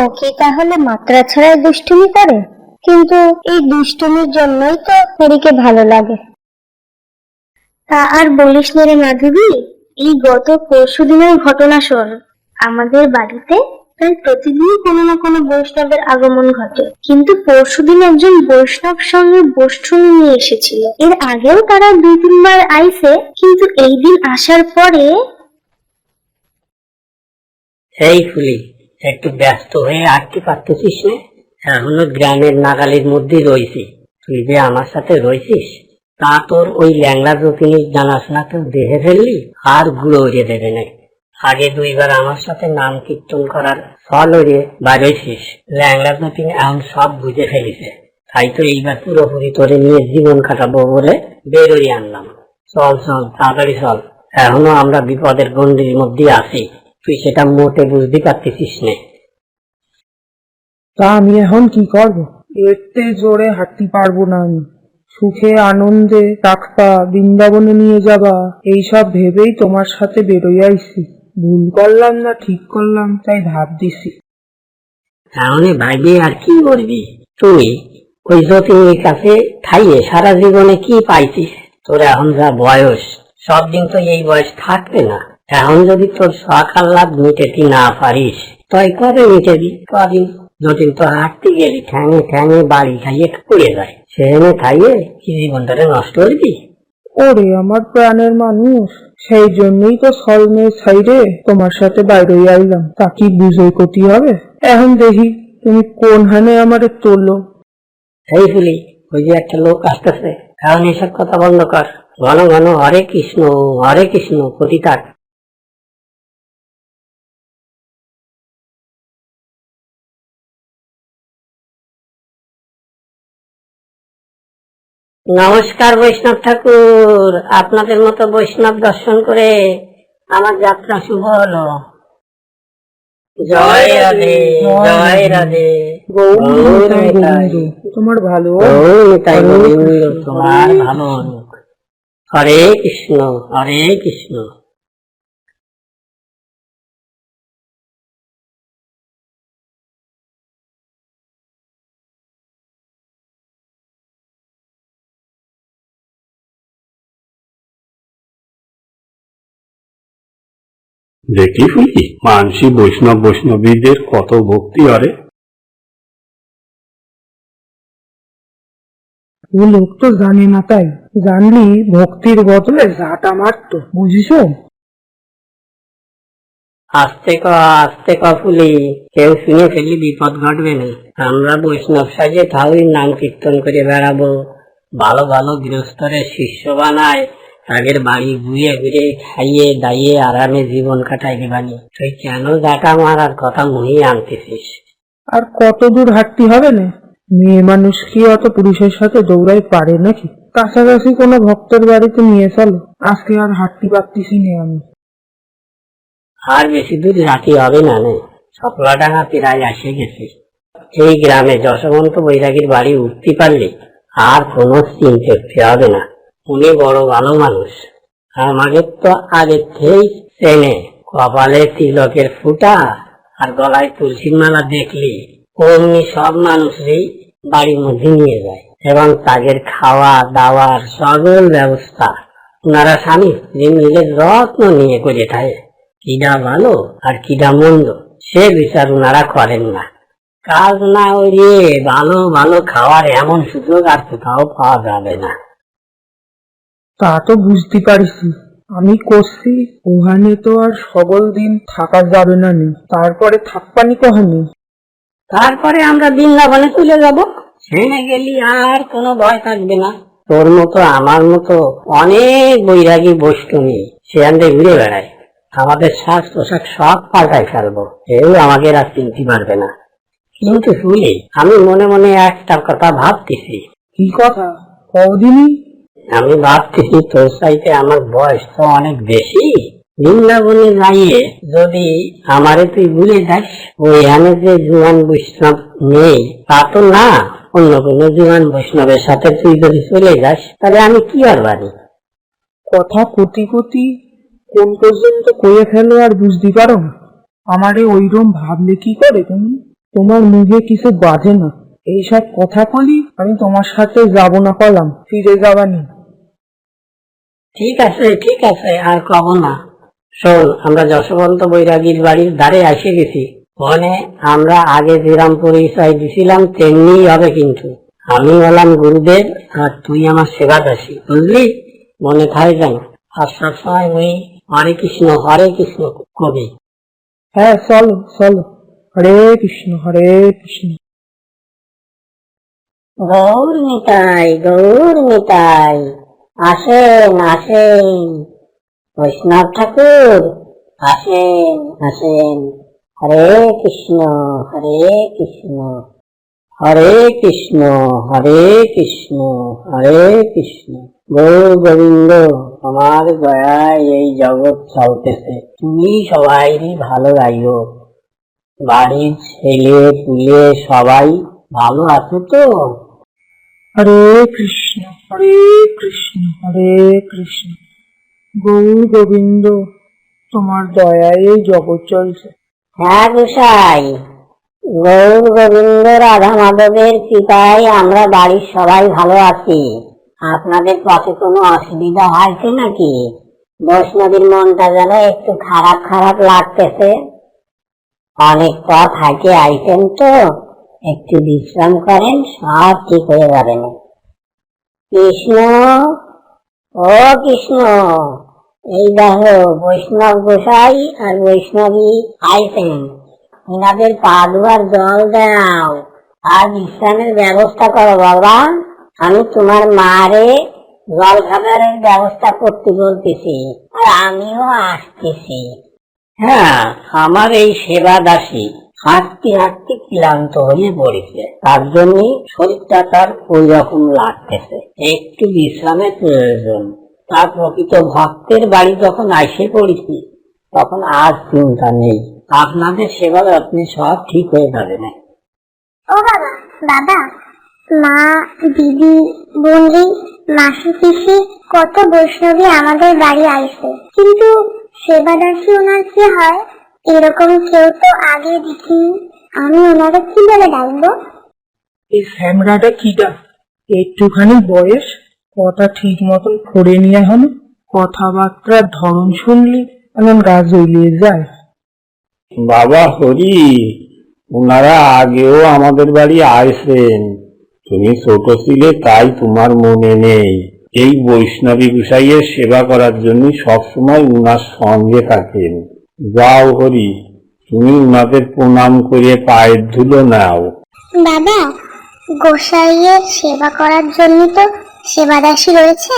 ও কি তাহলে মাত্রা ছাড়াই দুষ্টুমি করে? কিন্তু এই দুষ্টুমির জন্যই তো মেরিকে ভালো লাগে। তা আর বলিস না রে মাধবী, এই গত পরশু দিনের ঘটনা শোন। আমাদের বাড়িতে প্রায় প্রতিদিনই কোনো না কোনো বৈষ্ণবের আগমন ঘটে। কিন্তু পরশুদিন একজন বৈষ্ণব সঙ্গে বৈষ্ণব নিয়ে এসেছিল। এর আগেও তারা দুই তিনবার আইছে, কিন্তু এই দিন আসার পরে এই ফুলি একটু ব্যস্ত হয়ে আটকে পারতেছিস না? এখনও গ্রামের নাগালের মধ্যে রয়েছি। তুই যে আমার সাথে রয়েছিস, তা তোর ওই ল্যাংলা রতিনি জানাশোনা তো দেখে ফেললি আর গুঁড়ো উড়িয়ে দেবে না। আগে দুইবার আমার সাথে নাম কীর্তন করার ফল উড়িয়ে বাড়েছিস ল্যাংলা রতিনি এখন সব বুঝে ফেলেছে। তাই তো এইবার পুরোপুরি তোরে নিয়ে জীবন কাটাবো বলে বেরোই আনলাম। চল চল, তাড়াতাড়ি চল। এখনও আমরা বিপদের গণ্ডির মধ্যে আছি। তুই সেটা মোটে বুঝতে পারতেছিস না। তা আমি এখন কি করব? এতে জোরে হাঁটতে পারব না আমি। সুখে আনন্দে রাখবা বৃন্দাবনে নিয়ে যাবা এইসব ভেবেই তোমার সাথে বেরোই আইছি। ভুল করলাম না ঠিক করলাম তাই ভাবতেছি তাহলে ভাইবে আর কি করবি? তুই ওই যতীনের কাছে খাইয়ে সারা জীবনে কি পাইছিস? তোর এখন যা বয়স সব দিন তো এই বয়স থাকবে না। এখন যদি তোর শখ আহ্লাদ মিটেতি না পারিস তাই কবে মিটেবি? কদিন? যতীন তো হাঁটতে গেলি ঠ্যাঙে ঠ্যাঙে বাড়ি খাইয়ে পড়ে যায়। সেখানে খাইয়ে কি জীবনটারে নষ্ট করবি? ওরে আমার প্রাণের মানুষ সেই জন্যই তো সল মেয়ে ছাইরে তোমার সাথে বাইরে আইলাম তা কি বুঝে ক্ষতি হবে? এখন দেখি তুমি কোন হানে আমারে তোলো? সেই ফুলি ওই যে একটা লোক আসতেছে এখন এসব কথা বন্ধ কর। ঘন ঘন হরে কৃষ্ণ হরে কৃষ্ণ প্রতি থাক নমস্কার বৈষ্ণব ঠাকুর। আপনাদের মতো বৈষ্ণব দর্শন করে আমার যাত্রা শুভ হলো। জয় রাধে জয় রাধে। তোমার ভালো? গৌর তোমার ভালো। হরে কৃষ্ণ। হরে কৃষ্ণ। দেখলি ফুলকি মানসী বৈষ্ণব বৈষ্ণবীদের কত ভক্তি আরে। ও লোক তো জানে না তাই জানলি ভক্তির বদলে ঝাঁটা মারতো বুঝিস? আস্তে ক আস্তে ক ফুলি কেউ শুনে ফেললি বিপদ ঘটবে না। আমরা বৈষ্ণব সাজে তাহলে নাম কীর্তন করে বেড়াবো। ভালো ভালো গৃহস্থরে শিষ্য বানায় তাদের বাড়ি ঘুরিয়ে ঘুরে খাইয়ে দাইয়ে আরামে জীবন কাটাই দিবানি তুই কেন জাটা মারার কথা মনেই আনতেছিস? আর কত দূর হাঁটতে হবে না? মেয়ে মানুষ কি অত পুরুষের সাথে দৌড়াই পারে নাকি? কাছাকাছি কোনো ভক্তের বাড়িতে নিয়ে চলো আজকে আর হাঁটতে পারতেছি না আমি। আর বেশি দূর রাতি হবে না নে? সকলাডাঙ্গা প্রায় আসে গেছে। এই গ্রামে যশবন্ত বৈরাগীর বাড়ি উঠতে পারলে আর কোনো চিন্তা হবে না। উনি বড় ভালো মানুষ। আমাকে তো আগে থেকেই চেনে। কপালে তিলকের ফুটা আর গলায় তুলসীর মালা দেখলি, অমনি সব মানুষই বাড়ির মধ্যে নিয়ে যায়। এবং তাদের খাওয়া, দাওয়ার সকল ব্যবস্থা ওনারা স্বামী যে মিলে যত্ন নিয়ে করে থাকে। কিডা ভালো আর কিডা মন্দ, সে বিচার ওনারা করেন না। কাজ না ওরিয়ে ভালো ভালো খাওয়ার এমন সুযোগ আর কোথাও পাওয়া যাবে না। তা তো বুঝতে পারছি আমি করছি ওখানে তো আর সকল দিন থাকা যাবে না নি। তারপরে থাকপানি কহানি তারপরে আমরা বৃন্দাবনে চলে যাব। সেনে গেলি আর কোনো ভয় থাকবে না। তোর মতো আমার মতো অনেক বৈরাগী বৈষ্ণবী সেখানে ঘুরে বেড়ায় আমাদের শ্বাস পোশাক সব পাল্টায় ফেলব। কেউ আমাকে আর চিনতে পারবে না। কিন্তু শুনি আমি মনে মনে একটা কথা ভাবতেছি। কি কথা? কদিনই আমি ভাবতেছি তোর চাইতে আমার বয়স তো অনেক বেশি। বৃন্দাবনে যাইয়ে যদি আমারে তুই ভুলে যাস, ওইখানে যে জুয়ান বৈষ্ণব নেই, তা তো না। অন্য কোনো জুয়ান বৈষ্ণবের সাথে তুই যদি চলে যাস, তাহলে আমি কি আর পারি কথা কতি কতি কোন পর্যন্ত কয়ে ফেলো আর বুঝতে পারো? আমারে ওইরকম ভাবলে কি করে তুমি? তোমার মুখে কিছু বাজে না। এইসব কথা বলি, আমি তোমার সাথে যাব না কলাম ফিরে যাবানি ঠিক আছে ঠিক আছে আর কব না। শোন আমরা যশবন্ত বৈরাগীর বাড়ির ধারে এসে গেছি। মনে আমরা আগে যেরাম পরিচয় দিছিলাম তেমনি হবে কিন্তু। আমি হলাম গুরুদেব আর তুই আমার সেবা দাসী বুঝলি? মনে থাকে যেন। আর সবসময় ওই হরে কৃষ্ণ হরে কৃষ্ণ কবি। হ্যাঁ চলো চলো। হরে কৃষ্ণ হরে কৃষ্ণ। গৌর নিতাই গৌর নিতাই। আসেন আসেন। বৈষ্ণব ঠাকুর, আসেন আসেন। হরে কৃষ্ণ হরে কৃষ্ণ। হরে কৃষ্ণ হরে কৃষ্ণ হরে কৃষ্ণ। গৌর গোবিন্দ আমার দয়ায় এই জগৎ চলতেছে। তুমি সবাইরই ভালো রাইও। বাড়ির ছেলে পুলে সবাই ভালো আছো তো? হরে কৃষ্ণ। হরে কৃষ্ণ হরে কৃষ্ণ। গৌর গোবিন্দ, তোমার দয়ায় এই জগৎ চলছে। হ্যাঁ গোসাই, গৌর গোবিন্দ, রাধা মাধবের কৃপায় আমরা বাড়ির সবাই ভালো আছি। আপনাদের পথে কোনো অসুবিধা হয়েছে নাকি? বৈষ্ণবীর মনটা যেন একটু খারাপ খারাপ লাগতেছে। অনেক পথ হাঁটে আইছেন তো, একটু বিশ্রাম করেন, সব ঠিক হয়ে যাবে না কৃষ্ণ, ও কৃষ্ণ, এই দেখো বৈষ্ণব গোসাই আর বৈষ্ণবী আইছেন। ইনাদের পা ধোয়ার জল দাও, আর বিশ্রামের ব্যবস্থা করো বাবা আমি তোমার মারে জল খাবারের ব্যবস্থা করতে বলতেছি, আর আমিও আসতেছি। হ্যাঁ আমার এই সেবা দাসী হাঁটতে হাঁটতে ক্লান্ত হয়ে পড়েছে তার জন্য শরীরটা তার ওই রকম লাগতেছে। একটু বিশ্রামের প্রয়োজন। তার প্রকৃত ভক্তের বাড়ি যখন আসে পড়েছি, তখন আর চিন্তা নেই। আপনাদের সেবা যত্নে সব ঠিক হয়ে যাবে না। ও বাবা বাবা মা, দিদি বোনরি মাসি, পিসি, কত বৈষ্ণবী আমাদের বাড়ি আইছে কিন্তু সেবাদাসী ওনার কি হয়? এরকম কেউ তো আগে দেখিনি আমি ওনারা কি বলে ডাকবো? এই শ্যামরাটা কিটা? একটুখানি বয়স কথা ঠিক মতন ফোড়ে নিয়ে হলো কথাবার্তার ধরন শুনলি এমন গা জ্বলিয়ে যায়। বাবা হরি ওনারা আগেও আমাদের বাড়ি আসেন তুমি ছোট ছিলে তাই তোমার মনে নেই। এই বৈষ্ণবী গুসাইয়ের সেবা করার জন্য সবসময় উনার সঙ্গে থাকেন। যাও হরি, তুমি উনাদের প্রণাম করে পায়ের ধুলো নাও। বাবা, গোসাইয়ের সেবা করার জন্য তো রয়েছে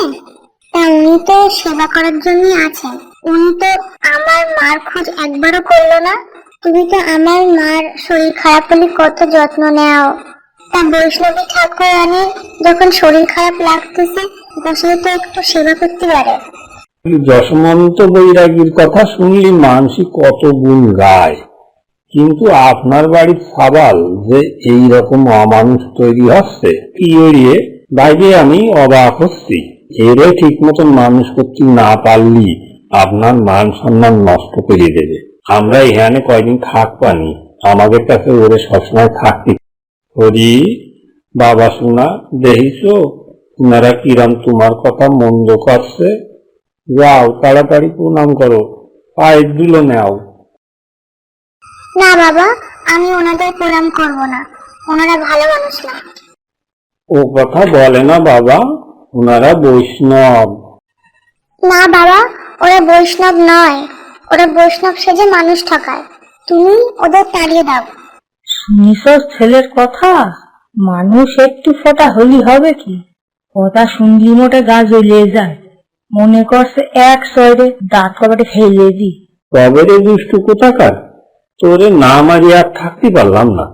তা উনি তো সেবা করার জন্যই আছেন। উনি তো আমার মার খোঁজ একবারও করল না। তুমি তো আমার মার শরীর খারাপ হলে কত যত্ন নেও। তা বৈষ্ণবী ঠাকুরানির যখন শরীর খারাপ লাগতেছে, গোসাই তো একটু সেবা করতে পারে। যশমন্ত বৈরাগীর কথা শুনলি মানসি কত গুণ গায়। কিন্তু আপনার বাড়ির সাবাল যে এই রকম অমানুষ তৈরি হচ্ছে, কি এড়িয়ে? আমি অবাক হচ্ছি। এরে ঠিক মতন মানুষ করতে না পারলি আপনার মান সম্মান নষ্ট করে দেবে। আমরা এখানে কয়দিন থাক পানি আমাদের কাছে ওরে সবসময় থাকতে। হরি, বাবা শোনা দেখিস ওনারা কিরাম তোমার কথা মন্দ করছে। যাও তাড়াতাড়ি প্রণাম করো। পায়ের ধুলো নেও। না বাবা আমি ওনাদের প্রণাম করব না। ওনারা ভালো মানুষ না। ও কথা বলে না বাবা ওনারা বৈষ্ণব। না বাবা ওরা বৈষ্ণব নয়। ওরা বৈষ্ণব সেজে মানুষ ঠকায়। তুমি ওদের তাড়িয়ে দাও। শুনিস ছেলের কথা? মানুষ একটু ফোটা হলি হবে কি? কথা শুনলি মোটে গা জ্বলিয়ে যায়। মনে করছে এক সয়রে দাঁত কবাটে ফেলে দি। তবে রে দুষ্টু কোথাকার তোরে না মারি আর থাকতে পারলাম না।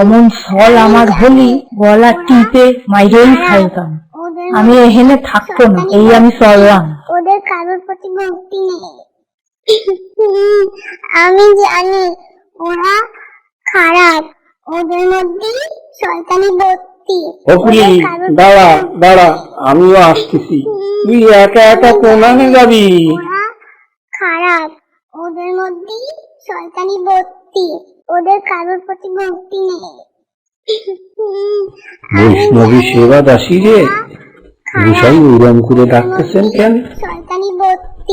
অমন ফল আমার হলি গলা টিপে মাইরেই খাইতাম। আমি এখানে থাকব না এই আমি চললাম। ওদের কারোর প্রতি ভক্তি নেই। আমি জানি ওরা খারাপ। ওদের মধ্যে শয়তানি ভর্তি কারোর দাঁড়া দাঁড়া আমিও আসতেছি। তুই একা একা কোনানে যাবি? খারাপ। ওদের মধ্যে শয়তানি ভর্তি ওদের কারোর প্রতি ভক্তি নেই। বৈষ্ণবী সেবা দাসী রে গোসাই উড়ন করে ডাকতেছেন কেন?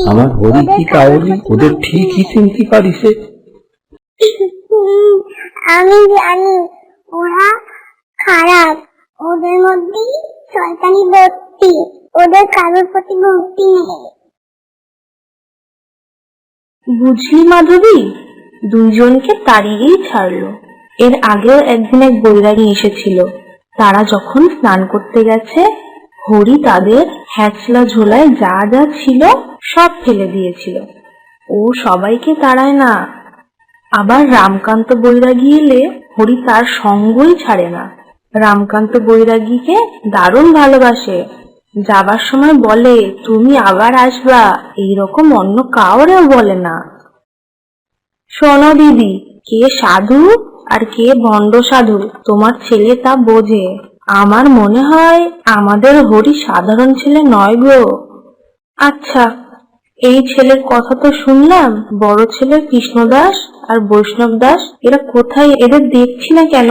আমার হরি কি কাউরি? ওদের ঠিকই চিনতে পারিছে? আমি জানি। ওরা খারাপ। ওদের মধ্যে শয়তানি ভক্তি ওদের কারোর প্রতি ভক্তি নেই। বুঝলি, মাধবী? দুইজনকে তাড়িয়েই ছাড়লো। এর আগেও একদিন এক বৈরাগী এসেছিল। তারা যখন স্নান করতে গেছে, হরি তাদের হ্যাচলা ঝোলায় যা যা ছিল সব ফেলে দিয়েছিল। ও সবাইকে তাড়ায় না। আবার রামকান্ত বৈরাগী এলে হরি তার সঙ্গই ছাড়ে না। রামকান্ত বৈরাগীকে দারুণ ভালোবাসে। যাবার সময় বলে, তুমি আবার আসবা, এইরকম অন্য কাউরেও বলে না। শোনো দিদি, কে সাধু আর কে ভণ্ড সাধু, তোমার ছেলে তা বোঝে। আমার মনে হয় আমাদের হরি সাধারণ ছেলে নয় গো। আচ্ছা এই ছেলের কথা তো শুনলাম, বড় ছেলে কৃষ্ণদাস আর বৈষ্ণব দাস, এরা কোথায়? এদের দেখছি না কেন?